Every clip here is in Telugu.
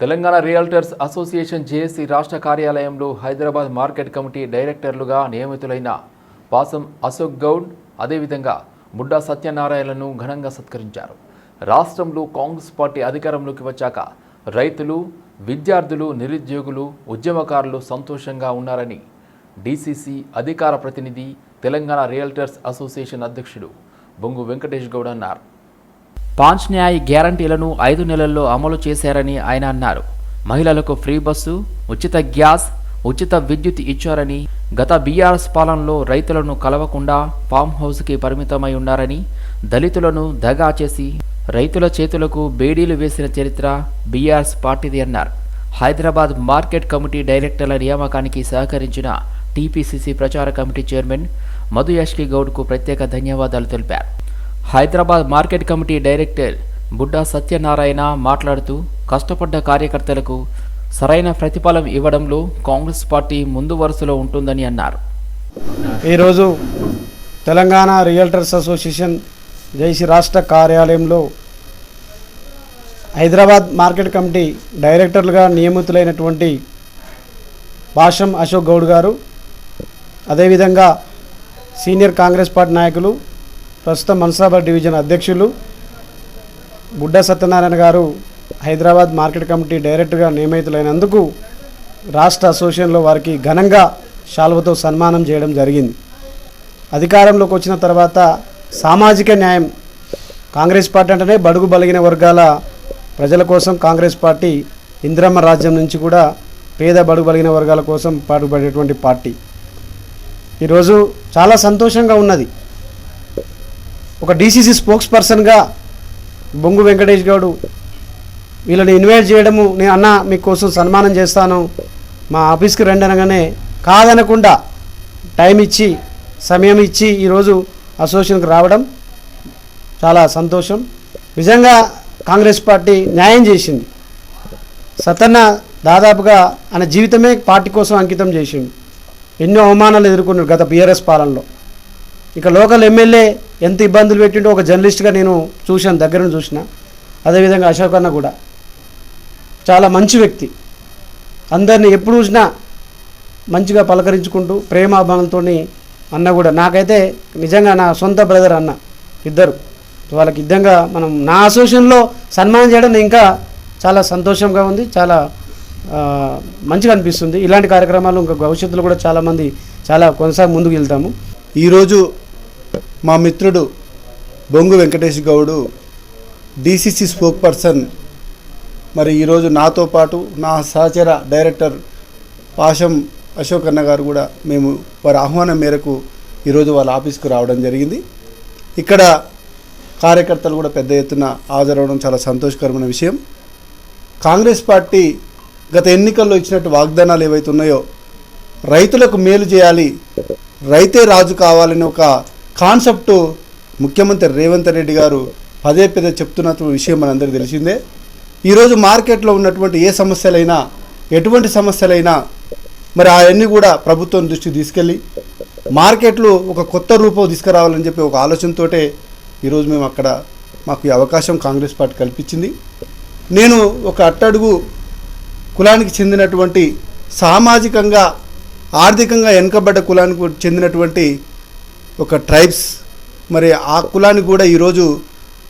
తెలంగాణ రియల్టర్స్ అసోసియేషన్ జేఏసీ రాష్ట్ర కార్యాలయంలో హైదరాబాద్ మార్కెట్ కమిటీ డైరెక్టర్లుగా నియమితులైన పాసం అశోక్ గౌడ్ అదేవిధంగా బుడ్డా సత్యనారాయణను ఘనంగా సత్కరించారు. రాష్ట్రంలో కాంగ్రెస్ పార్టీ అధికారంలోకి వచ్చాక రైతులు విద్యార్థులు నిరుద్యోగులు ఉద్యమకారులు సంతోషంగా ఉన్నారని డీసీసీ అధికార ప్రతినిధి తెలంగాణ రియల్టర్స్ అసోసియేషన్ అధ్యక్షుడు బొంగు వెంకటేష్ గౌడ్ అన్నారు. పాంచ్ న్యాయ్ గ్యారంటీలను ఐదు నెలల్లో అమలు చేశారని ఆయన అన్నారు. మహిళలకు ఫ్రీ బస్సు ఉచిత గ్యాస్ ఉచిత విద్యుత్ ఇచ్చారని గత బీఆర్ఎస్ పాలనలో రైతులను కలవకుండా ఫామ్ హౌస్కి పరిమితమై ఉన్నారని దళితులను దగా చేసి రైతుల చేతులకు బేడీలు వేసిన చరిత్ర బీఆర్ఎస్ పార్టీది అన్నారు. హైదరాబాద్ మార్కెట్ కమిటీ డైరెక్టర్ల నియామకానికి సహకరించిన టీపీసీసీ ప్రచార కమిటీ చైర్మన్ మధు యాష్కి గౌడ్కు ప్రత్యేక ధన్యవాదాలు తెలిపారు. Hyderabad market committee director Budda Satyanarayana మాట్లాడుతూ కష్టపడ్డ కార్యకర్తలకు సరైన ప్రతిఫలం ఇవ్వడంలో కాంగ్రెస్ పార్టీ ముందు వరుసలో ఉంటుందని అన్నారు. ఈరోజు తెలంగాణ రియల్టర్స్ అసోసియేషన్ జైసి రాష్ట్ర కార్యాలయంలో హైదరాబాద్ మార్కెట్ కమిటీ డైరెక్టర్లుగా నియమితులైనటువంటి భాషం అశోక్ గౌడ్ గారు అదేవిధంగా సీనియర్ కాంగ్రెస్ పార్టీ నాయకులు ప్రస్తుతం మన్సాబాద్ డివిజన్ అధ్యక్షులు బుడ్డ సత్యనారాయణ గారు హైదరాబాద్ మార్కెట్ కమిటీ డైరెక్టర్గా నియమితులైనందుకు రాష్ట్ర అసోసియేషన్లో వారికి ఘనంగా శాల్వతో సన్మానం చేయడం జరిగింది. అధికారంలోకి వచ్చిన తర్వాత సామాజిక న్యాయం కాంగ్రెస్ పార్టీ అంటేనే బడుగు బలిగిన వర్గాల ప్రజల కోసం కాంగ్రెస్ పార్టీ ఇందిరమ్మ రాజ్యం నుంచి కూడా పేద బడుగు బలిగిన వర్గాల కోసం పాటుపడేటువంటి పార్టీ. ఈరోజు చాలా సంతోషంగా ఉన్నది. ఒక డీసీసీ స్పోక్స్ పర్సన్గా బొంగు వెంకటేష్ గౌడు వీళ్ళని ఇన్వైట్ చేయడము నేను అన్న మీకోసం సన్మానం చేస్తాను. మా ఆఫీస్కి రండి అనగానే కాదనకుండా టైం ఇచ్చి సమయం ఇచ్చి ఈరోజు అసోసియేషన్కి రావడం చాలా సంతోషం. నిజంగా కాంగ్రెస్ పార్టీ న్యాయం చేసింది. సతన్న దాదాపుగా ఆయన జీవితమే పార్టీ కోసం అంకితం చేసిండు. ఎన్నో అవమానాలు ఎదుర్కొన్నాడు గత బీఆర్ఎస్ పాలనలో. ఇక లోకల్ ఎమ్మెల్యే ఎంత ఇబ్బందులు పెట్టిండో ఒక జర్నలిస్ట్గా నేను చూశాను దగ్గర నుంచి చూసిన. అదేవిధంగా అశోక్ అన్న కూడా. చాలా మంచి వ్యక్తి. అందరినీ ఎప్పుడు చూసినా మంచిగా పలకరించుకుంటూ ప్రేమాభావంతో అన్న కూడా. నాకైతే నిజంగా నా సొంత బ్రదర్ అన్న ఇద్దరు. వాళ్ళకి ఇద్దంగా మనం నా అసోసియేషన్లో సన్మానం చేయడం ఇంకా చాలా సంతోషంగా ఉంది చాలా మంచిగా అనిపిస్తుంది. ఇలాంటి కార్యక్రమాలు ఇంకా భవిష్యత్తులో కూడా చాలామంది చాలా కొనసాగి ముందుకు వెళ్తాము. ఈరోజు మా మిత్రుడు Bongu Venkatesh Goud DCC spoke person మరి ఈరోజు నాతో పాటు నా సహచర డైరెక్టర్ పాషం అశోక్ అన్న గారు కూడా మేము వారి ఆహ్వానం మేరకు ఈరోజు వాళ్ళ ఆఫీస్కు రావడం జరిగింది. ఇక్కడ కార్యకర్తలు కూడా పెద్ద ఎత్తున హాజరవడం చాలా సంతోషకరమైన విషయం. కాంగ్రెస్ పార్టీ గత ఎన్నికల్లో ఇచ్చినట్టు వాగ్దానాలు ఏవైతే ఉన్నాయో రైతులకు మేలు చేయాలి రైతే రాజు కావాలని ఒక కాన్సెప్ట్ ముఖ్యమంత్రి రేవంత్ రెడ్డి గారు పదే పదే చెప్తున్న విషయం మనందరికీ తెలిసిందే. ఈరోజు మార్కెట్లో ఉన్నటువంటి ఏ సమస్యలైనా ఎటువంటి సమస్యలైనా మరి అవన్నీ కూడా ప్రభుత్వం దృష్టికి తీసుకెళ్ళి మార్కెట్లు ఒక కొత్త రూపం తీసుకురావాలని చెప్పి ఒక ఆలోచనతోటే ఈరోజు మేము అక్కడ మాకు ఈ అవకాశం కాంగ్రెస్ పార్టీ కల్పించింది. నేను ఒక అట్టడుగు కులానికి చెందినటువంటి సామాజికంగా ఆర్థికంగా వెనుకబడ్డ కులానికి చెందినటువంటి ఒక ట్రైబ్స్ మరి ఆ కులానికి కూడా ఈరోజు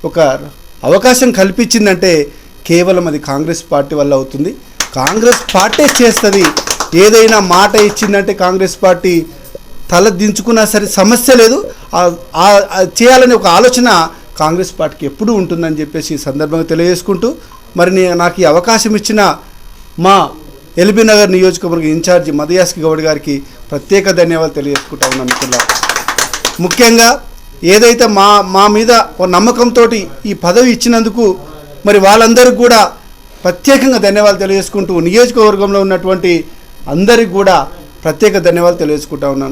ఒక అవకాశం కల్పించిందంటే కేవలం అది కాంగ్రెస్ పార్టీ వల్ల అవుతుంది. కాంగ్రెస్ పార్టీ చేస్తుంది. ఏదైనా మాట ఇచ్చిందంటే కాంగ్రెస్ పార్టీ తల దించుకున్నా సరే సమస్య లేదు. చేయాలనే ఒక ఆలోచన కాంగ్రెస్ పార్టీకి ఎప్పుడూ ఉంటుందని చెప్పేసి ఈ సందర్భంగా తెలియజేసుకుంటూ మరి నేను నాకు ఈ అవకాశం ఇచ్చిన మా ఎల్బీ నగర్ నియోజకవర్గ ఇన్ఛార్జి మదయాస్కి గౌడ్ గారికి ప్రత్యేక ధన్యవాదాలు తెలియజేసుకుంటా ఉన్నాను మిత్రులారా. ముఖ్యంగా ఏదైతే మా మా మీద ఒక నమ్మకంతో ఈ పదవి ఇచ్చినందుకు మరి వాళ్ళందరికీ కూడా ప్రత్యేకంగా ధన్యవాదాలు తెలియజేసుకుంటూ నియోజకవర్గంలో ఉన్నటువంటి అందరికి కూడా ప్రత్యేక ధన్యవాదాలు తెలియజేసుకుంటా ఉన్నాను.